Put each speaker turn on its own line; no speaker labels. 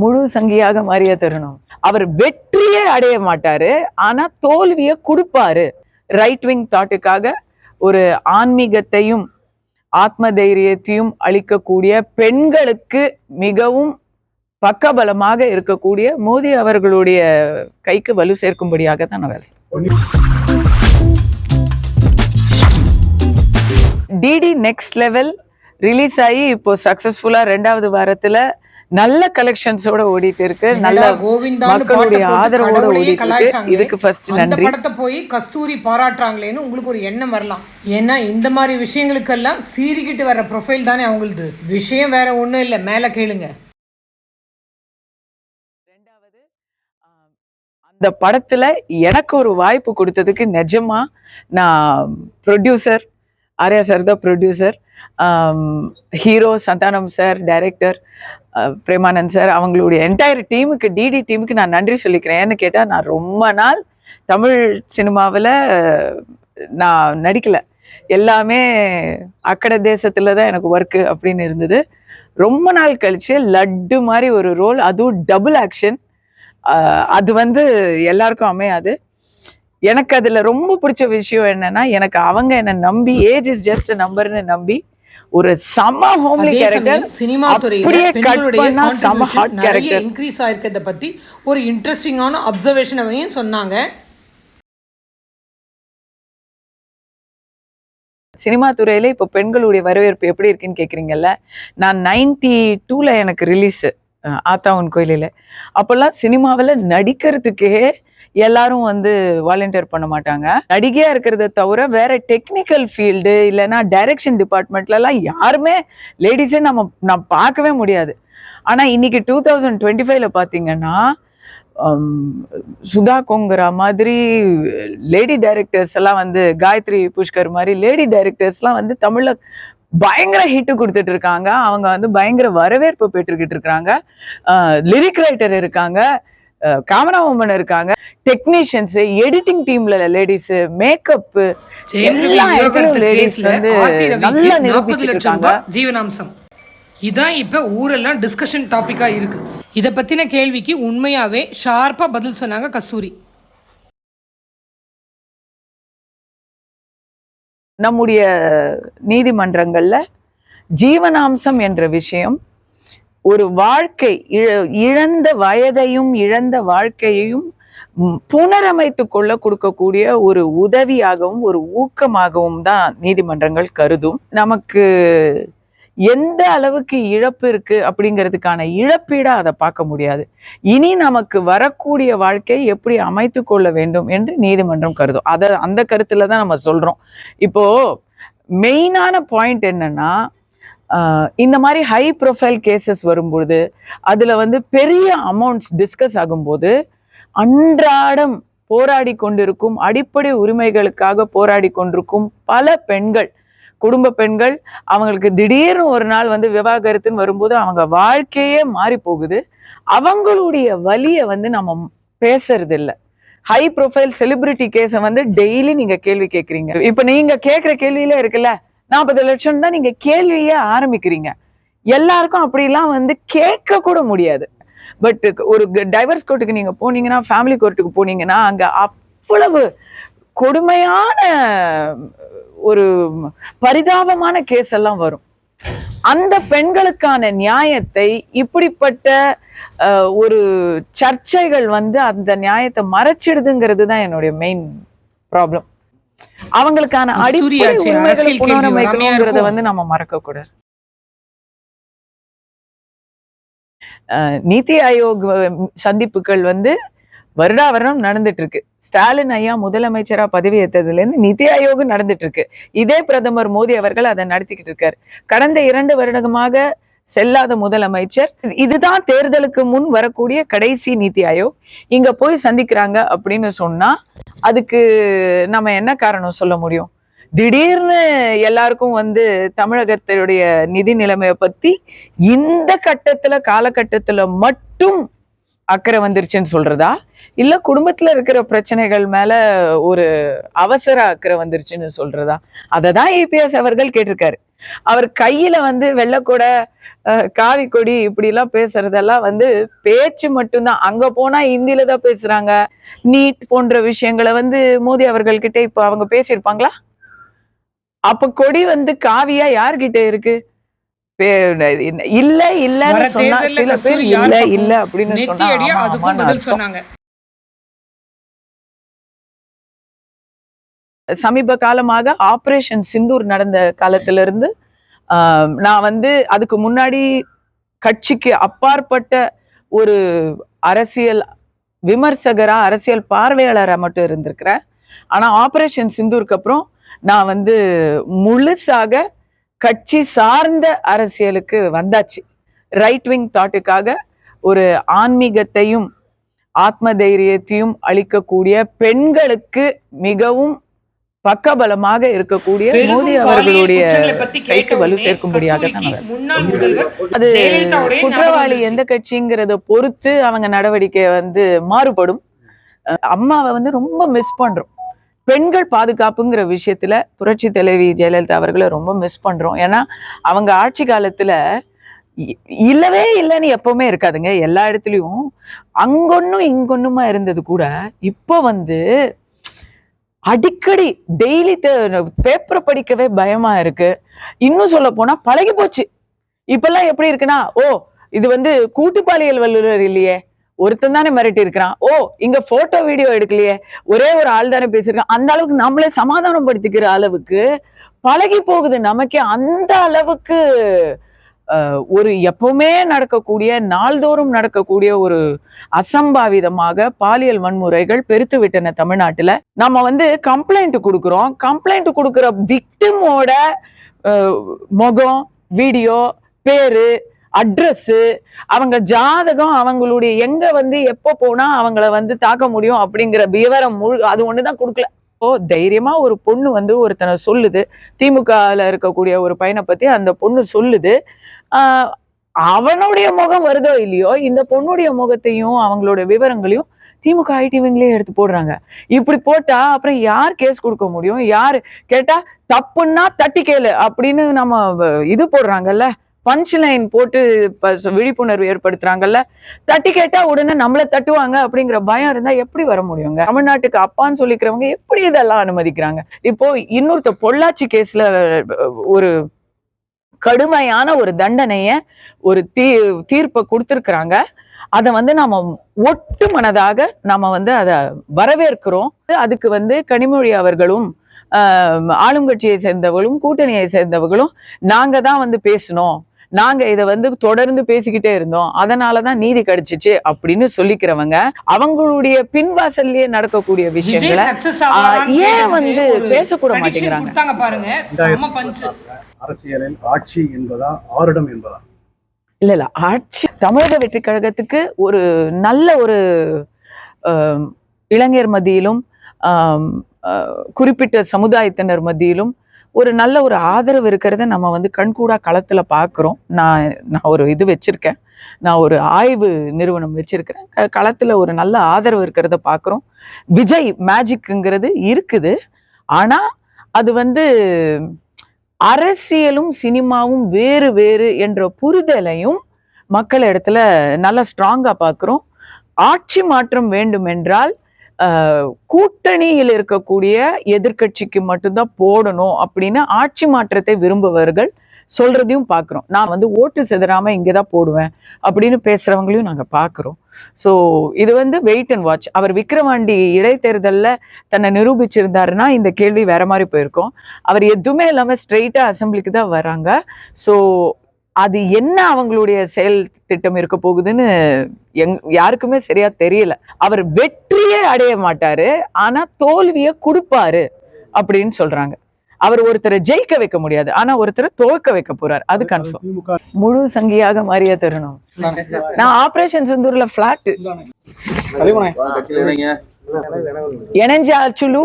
முழு சங்கியாக மாறிய தருணம். அவர் வெற்றியே அடைய மாட்டாரு ஆனா தோல்வியை கொடுப்பாரு. ரைட் விங் தாட்டுக்காக ஒரு ஆன்மீகத்தையும் ஆத்ம தைரியத்தையும் அளிக்கக்கூடிய பெண்களுக்கு மிகவும் பக்கபலமாக இருக்கக்கூடிய மோடி அவர்களுடைய கைக்கு வலு சேர்க்கும்படியாக தான் நான் வேலை டிடி நெக்ஸ்ட் லெவல் ரிலீஸ் ஆகி இப்போ சக்ஸஸ்ஃபுல்லாக ரெண்டாவது வாரத்தில் நல்ல கலெக்ஷன்ஸோட ஓடிட்டு இருக்கு. நல்ல மக்களுடைய ஆதரவோட ஓடிட்டு இருக்கு. இதுக்கு ஃபர்ஸ்ட்
அந்த
நன்றி.
படத்தை போய் கஸ்தூரி பாராட்டுறாங்களேன்னு உங்களுக்கு ஒரு எண்ணம் வரலாம். ஏன்னா இந்த மாதிரி விஷயங்களுக்கெல்லாம் சீறிக்கிட்டு வர ப்ரொஃபைல் தானே அவங்களுது. விஷயம் வேற ஒண்ணும் இல்ல. மேல கேளுங்க.
ரெண்டாவது அந்த படத்துல எனக்கு ஒரு வாய்ப்பு கொடுத்ததுக்கு நிஜமா நான் ப்ரொடியூசர் ஆர்யா சார் தான் producer hero Santhanam sir director Premanand sir அவங்களுடைய என்டையர் டீமுக்கு டிடி டீமுக்கு நான் நன்றி சொல்லிக்கிறேன். ஏன்னு கேட்டால் நான் ரொம்ப நாள் தமிழ் சினிமாவில் நான் நடிக்கலை. எல்லாமே அக்கடை தேசத்தில் தான் எனக்கு ஒர்க்கு அப்படின்னு இருந்தது. ரொம்ப நாள் கழிச்சு லட்டு மாதிரி ஒரு ரோல் அதுவும் டபுள் ஆக்ஷன் அது வந்து எல்லாருக்கும் அமையாது. எனக்கு அதில் ரொம்ப பிடிச்ச விஷயம் என்னென்னா எனக்கு அவங்க என்னை நம்பி ஏஜ் இஸ் ஜஸ்ட் நம்பர்னு நம்பி ஒரு சம ஹோம்லி கேரக்டர்
சினிமா துறையில
செம
நிறைய
character.
இன்க்ரீஸ் ஆயிருக்கிறத பத்தி ஒரு இன்ட்ரெஸ்டிங்கான அப்சர்வேஷனையும் சொன்னாங்க?
சினிமா துறையில இப்போ பெண்களுடைய வரவேற்பு எப்படி இருக்குன்னு கேக்குறீங்கல்ல? நான் நைன்டி டூல எனக்கு ரிலீஸ் ஆத்தாவன் கோயிலில். அப்போல்லாம் சினிமாவில் நடிக்கிறதுக்கே எல்லாரும் வந்து வாலண்டியர் பண்ண மாட்டாங்க. நடிகையா இருக்கிறத தவிர வேற டெக்னிக்கல் ஃபீல்டு இல்லைன்னா டைரக்ஷன் டிபார்ட்மெண்ட்லலாம் யாருமே லேடிஸே நம்ம நான் பார்க்கவே முடியாது. ஆனால் இன்னைக்கு டூ தௌசண்ட் டுவெண்ட்டி ஃபைவ்ல பார்த்தீங்கன்னா சுதா கொங்கரா மாதிரி லேடி டைரக்டர்ஸ் எல்லாம் வந்து காயத்ரி புஷ்கர் மாதிரி லேடி டைரக்டர்ஸ்லாம் வந்து தமிழில் பயங்கர ஹிட்டு கொடுத்துட்டு இருக்காங்க. அவங்க வந்து பயங்கர வரவேற்பு பெற்றுக்கிட்டு இருக்கிறாங்க லிரிக் ரைட்டர் இருக்காங்க. கேமரா உமன் இருக்காங்க. டெக்னீஷியன்ஸ் எடிட்டிங் டீம்ல லேடிஸ் மேக்கப் எல்லா ladies வந்து நல்லா நிரூபிச்சிட்டு இருக்காங்க.
ஜீவனாம்சம். இதான் இப்ப ஊரெல்லாம் டிஸ்கஷன் டாபிக்கா இருக்கு. இத பத்தின கேள்விக்கு உண்மையாவே ஷார்ப்பா பதில் சொன்னாங்க கஸ்தூரி.
நம்முடைய நீதிமன்றங்கள்ல ஜீவனாம்சம் என்ற விஷயம் ஒரு வாழ்க்கை இழ- இழந்த வயதையும் இழந்த வாழ்க்கையையும் புனரமைத்து கொள்ள கொடுக்கக்கூடிய ஒரு உதவியாகவும் ஒரு ஊக்கமாகவும் தான் நீதிமன்றங்கள் கருதும். நமக்கு எந்த அளவுக்கு இழப்பு இருக்கு அப்படிங்கிறதுக்கான இழப்பீடா அதை பார்க்க முடியாது. இனி நமக்கு வரக்கூடிய வாழ்க்கையை எப்படி அமைத்து கொள்ள வேண்டும் என்று நீதிமன்றம் கருதும். அதை அந்த கருத்துல தான் நம்ம சொல்றோம். இப்போ மெயினான பாயிண்ட் என்னன்னா இந்த மாதிரி ஹை ப்ரொஃபைல் கேசஸ் வரும்பொழுது அதில் வந்து பெரிய அமௌண்ட்ஸ் டிஸ்கஸ் ஆகும்போது அன்றாடம் போராடி கொண்டிருக்கும் அடிப்படை உரிமைகளுக்காக போராடி கொண்டிருக்கும் பல பெண்கள் குடும்ப பெண்கள் அவங்களுக்கு திடீர்னு ஒரு நாள் வந்து விவாகரத்துன்னு வரும்போது அவங்க வாழ்க்கையே மாறி போகுது. அவங்களுடைய வழியை வந்து நம்ம பேசுறது ஹை ப்ரொஃபைல் செலிபிரிட்டி கேஸை வந்து டெய்லி நீங்கள் கேள்வி கேட்குறீங்க இப்போ நீங்கள் கேட்குற கேள்வியில இருக்குல்ல நாற்பது லட்சம் தான் நீங்க கேள்வியே ஆரம்பிக்கிறீங்க. எல்லாருக்கும் அப்படிலாம் வந்து கேட்க கூட முடியாது. பட் ஒரு டைவர்ஸ் கோர்ட்டுக்கு நீங்க போனீங்கன்னா ஃபேமிலி கோர்ட்டுக்கு போனீங்கன்னா அங்க அவ்வளவு கொடுமையான ஒரு பரிதாபமான கேஸ் எல்லாம் வரும். அந்த பெண்களுக்கான நியாயத்தை இப்படிப்பட்ட ஒரு சர்ச்சைகள் வந்து அந்த நியாயத்தை மறைச்சிடுதுங்கிறது தான் என்னுடைய மெயின் ப்ராப்ளம் அவங்களுக்கான அடிப்படை. வந்து நம்ம மறக்க கூடாது. அஹ், நிதி ஆயோக் சந்திப்புகள் வந்து வருடா வருடம் நடந்துட்டு இருக்கு ஸ்டாலின் ஐயா முதலமைச்சரா பதவியேற்றதுல இருந்து நிதி ஆயோக் நடந்துட்டு இருக்கு இதே பிரதமர் மோடி அவர்கள் அதை நடத்திக்கிட்டு இருக்காரு. கடந்த இரண்டு வருடமாக செல்லாத முதலமைச்சர் இது- இதுதான் தேர்தலுக்கு முன் வரக்கூடிய கடைசி நிதி ஆயோக். இங்க போய் சந்திக்கிறாங்க அப்படின்னு சொன்னா அதுக்கு நம்ம என்ன காரணம் சொல்ல முடியும்? திடீர்னு எல்லாருக்கும் வந்து தமிழகத்தினுடைய நிதி நிலைமையை பத்தி இந்த கட்டத்துல காலகட்டத்துல மட்டும் அக்கறை வந்துருச்சுன்னு சொல்றதா? இல்ல குடும்பத்துல இருக்கிற பிரச்சனைகள் மேல ஒரு அவசர அக்கறை வந்துருச்சுன்னு சொல்றதா? அதை தான் ஏபிஎஸ் அவர்கள் கேட்டிருக்காரு. அவர் கையில வந்து வெள்ளக்கூடை காவி கொடி இப்படி எல்லாம் பேசுறதெல்லாம் வந்து பேச்சு மட்டும்தான். அங்க போனா ஹிந்தில தான் பேசுறாங்க. நீட் போன்ற விஷயங்களை வந்து மோடி அவர்கள்கிட்ட இப்ப அவங்க பேசியிருப்பாங்களா? அப்ப கொடி வந்து காவியா யார்கிட்ட இருக்கு? இல்ல இல்லன்னு சொன்னா சில பேர் இல்ல? இல்ல அப்படின்னு
நெத்தி
சமீப காலமாக ஆப்ரேஷன் சிந்தூர் நடந்த காலத்திலிருந்து நான் வந்து அதுக்கு முன்னாடி கட்சிக்கு அப்பாற்பட்ட ஒரு அரசியல் விமர்சகராக அரசியல் பார்வையாளராக மட்டும் இருந்திருக்கிறேன். ஆனால் ஆப்ரேஷன் சிந்தூருக்கு அப்புறம் நான் வந்து முழுசாக கட்சி சார்ந்த அரசியலுக்கு வந்தாச்சு. ரைட் விங் தாட்டுக்காக ஒரு ஆன்மீகத்தையும் ஆத்ம தைரியத்தையும் அளிக்கக்கூடிய பெண்களுக்கு மிகவும் பக்கபலமாக இருக்கக்கூடிய மோடி அவர்களுடைய கைக்கு வலு சேர்க்கும்படியாக அது குற்றவாளி எந்த கட்சிங்கிறத பொறுத்து அவங்க நடவடிக்கை வந்து மாறுபடும். அம்மாவை வந்து ரொம்ப மிஸ் பண்றோம். பெண்கள் பாதுகாப்புங்கிற விஷயத்துல புரட்சி தலைவி ஜெயலலிதா அவர்களை ரொம்ப மிஸ் பண்றோம். ஏன்னா அவங்க ஆட்சி காலத்துல இல்லவே இல்லைன்னு எப்பவுமே இருக்காதுங்க. எல்லா இடத்துலயும் அங்கொன்னும் இங்கொன்னுமா இருந்தது கூட இப்போ வந்து அடிக்கடி டெய்லி பேப்பரை படிக்கவே பயமா இருக்கு. இன்னும் சொல்ல போனா பழகி போச்சு. இப்பெல்லாம் எப்படி இருக்குன்னா ஓ இது வந்து கூட்டு பாலியல் வல்லுநர் இல்லையே. ஒருத்தன் தானே மிரட்டி இருக்கிறான். ஓ இங்க போட்டோ வீடியோ எடுக்கலையே. ஒரே ஒரு ஆள் தானே பேசியிருக்கான். அந்த அளவுக்கு நம்மளே சமாதானப்படுத்திக்கிற அளவுக்கு பழகி போகுது நமக்கே. அந்த அளவுக்கு ஒரு எப்பவுமே நடக்கக்கூடிய நாள்தோறும் நடக்கக்கூடிய ஒரு அசம்பாவிதமாக பாலியல் வன்முறைகள் பெருத்து விட்டன தமிழ்நாட்டில். நம்ம வந்து கம்ப்ளைண்ட் கொடுக்குறோம். கம்ப்ளைண்ட் கொடுக்குற விக்டிமோட முகம் வீடியோ பேரு அட்ரஸ்ஸு அவங்க ஜாதகம் அவங்களுடைய எங்க வந்து எப்போ போனா அவங்கள வந்து தாக்க முடியும் அப்படிங்கிற விவரம் முழு அது ஒண்ணுதான் கொடுக்கல. ஓ தைரியமா ஒரு பொண்ணு வந்து ஒருத்தனை சொல்லுது. திமுகல இருக்கக்கூடிய ஒரு பையனை பத்தி அந்த பொண்ணு சொல்லுது. ஆஹ் அவனுடைய முகம் வருதோ இல்லையோ இந்த பொண்ணுடைய முகத்தையும் அவங்களோட விவரங்களையும் திமுக ஐடிவிங்களே எடுத்து போடுறாங்க. இப்படி போட்டா அப்புறம் யார் கேஸ் கொடுக்க முடியும்? யாரு கேட்டா தப்புன்னா தட்டி கேளு அப்படின்னு நம்ம இது போடுறாங்கல்ல. பஞ்ச் லைன் போட்டு விழிப்புணர்வு ஏற்படுத்துறாங்கல்ல? தட்டி கேட்டா உடனே நம்மள தட்டுவாங்க அப்படிங்கிற பயம் இருந்தா எப்படி வர முடியுங்க தமிழ்நாட்டுக்கு அப்பான்னு சொல்லிக்கிறவங்க எப்படி இதெல்லாம் அனுமதிக்கிறாங்க? இப்போ இன்னொருத்த பொள்ளாச்சி கேஸ்ல ஒரு கடுமையான ஒரு தண்டனைய ஒரு தீ தீர்ப்பை கொடுத்துருக்குறாங்க. அதை வந்து நாம ஒட்டு மனதாக நாம வந்து அதை வரவேற்கிறோம். அதுக்கு வந்து கனிமொழி அவர்களும் ஆஹ், ஆளுங்கட்சியை சேர்ந்தவர்களும் கூட்டணியை சேர்ந்தவர்களும் நாங்க தான் வந்து பேசணும். நாங்க இதை வந்து தொடர்ந்து பேசிக்கிட்டே இருந்தோம். அதனாலதான் நீதி கிடைச்சிச்சு அப்படின்னு சொல்லிக்கிறவங்க அவங்களுடைய பின்வாசல்லையே நடக்கக்கூடிய விஷயங்களை ஏன் வந்து பேசக்கூட மாட்டேங்கிறாங்க?
பாருங்க. செம பஞ்ச்
அரசியலில் ஆட்சி என்பதா ஆருடம் என்பதா?
இல்ல இல்ல ஆட்சி தமிழக வெற்றி கழகத்துக்கு ஒரு நல்ல ஒரு இளைஞர் மத்தியிலும் குறிப்பிட்ட சமுதாயத்தினர் மத்தியிலும் ஒரு நல்ல ஒரு ஆதரவு இருக்கிறத நம்ம வந்து கண்கூடா களத்தில் பார்க்குறோம் நான் நான் ஒரு இது வச்சுருக்கேன். நான் ஒரு ஆய்வு நிறுவனம் வச்சுருக்கிறேன். க- ஒரு நல்ல ஆதரவு இருக்கிறத பார்க்குறோம் விஜய் மேஜிக்குங்கிறது இருக்குது. ஆனால் அது வந்து அரசியலும் சினிமாவும் வேறு வேறு என்ற புரிதலையும் மக்கள் இடத்துல நல்லா ஸ்ட்ராங்காக பார்க்குறோம் ஆட்சி மாற்றம் வேண்டும் என்றால் கூட்டணியில் இருக்கக்கூடிய எதிர்க்கட்சிக்கு மட்டும்தான் போடணும் அப்படின்னு ஆட்சி மாற்றத்தை விரும்புபவர்கள் சொல்றதையும் பார்க்குறோம் நான் வந்து ஓட்டு செதறாம இங்கே தான் போடுவேன் அப்படின்னு பேசுறவங்களையும் நாங்கள் பார்க்குறோம் ஸோ இது வந்து வெயிட் அண்ட் வாட்ச் அவர் விக்ரவாண்டி இடைத்தேர்தலில் தன்னை நிரூபிச்சிருந்தாருன்னா இந்த கேள்வி வேற மாதிரி போயிருக்கும். அவர் எதுவுமே இல்லாமல் ஸ்ட்ரெயிட்டாக அசெம்பிளிக்கு தான் வராங்க. ஸோ அது என்ன அவங்களுடைய செயல் திட்டம் இருக்க போகுதுன்னு எங் யாருக்குமே சரியா தெரியல. அவர் வெற்றியே அடைய மாட்டாரு ஆனா தோல்வியை கொடுப்பாரு அப்படின்னு சொல்றாங்க. அவர் ஒருத்தரை ஜெயிக்க வைக்க முடியாது ஆனா ஒருத்தரை துவக்க வைக்க போறாரு. அது கன்ஃபார்ம் முழு சங்கியாக மாறிய தருணம். நான் ஆபரேஷன் சிந்தூர்ல பிளாட் இணைஞ்ச அச்சுலு